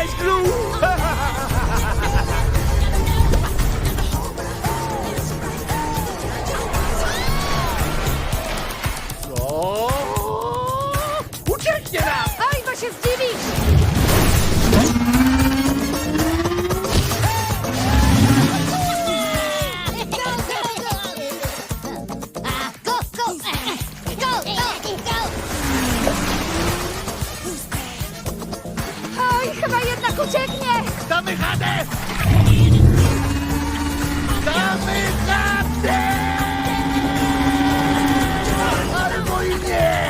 Cześć, Gru! O! Ucieknie nam! Oj, bo się zdziwisz! Ucieknie! Damy radę! Damy radę! Albo i nie!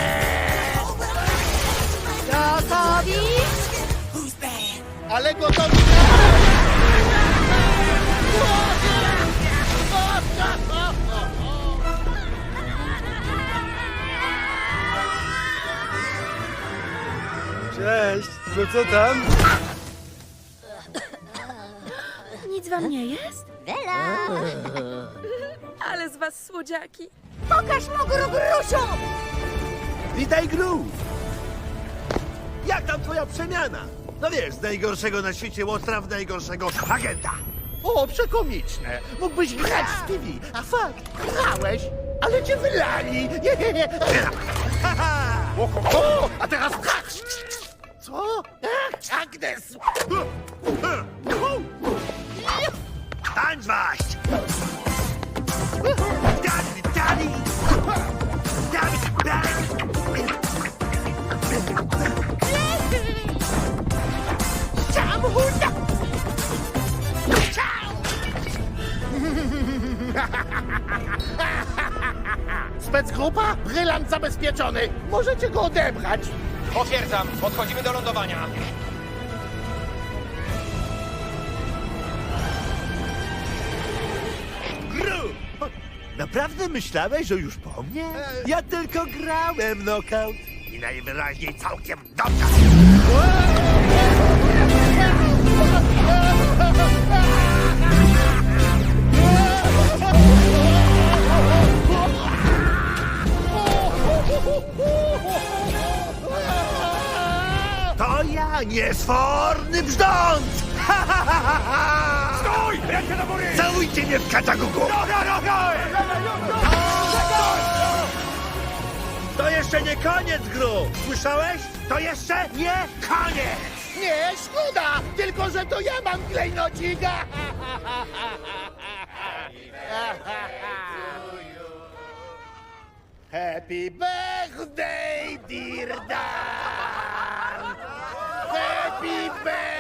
Gotowi? Ale gotowi Cześć, no co tam? Wam nie jest? Bela. Ale z was słodziaki. Pokaż mu Grugrusiu! Witaj, Gru! Jak tam twoja przemiana? No wiesz, z najgorszego na świecie łotra w najgorszego agenta. O, przekomiczne. Mógłbyś grać w TV. A fakt, grałeś, ale cię wylali. O, ho, ho, a teraz. Co? Ach, Agnes! Specgrupa? Brylant zabezpieczony. Możecie go odebrać. Potwierdzam, podchodzimy do lądowania. Gru! Naprawdę myślałeś, że już po mnie? Ja tylko grałem knockout. I najwyraźniej całkiem dobrze. To ja, niesforny brzdąc! Stój! Rękę do góry! Całujcie mnie w kaczagugu! To jeszcze nie koniec, Gru! Słyszałeś? To jeszcze nie koniec! Nie, szkoda! Tylko, że to ja mam klejnocika! Happy birthday! man!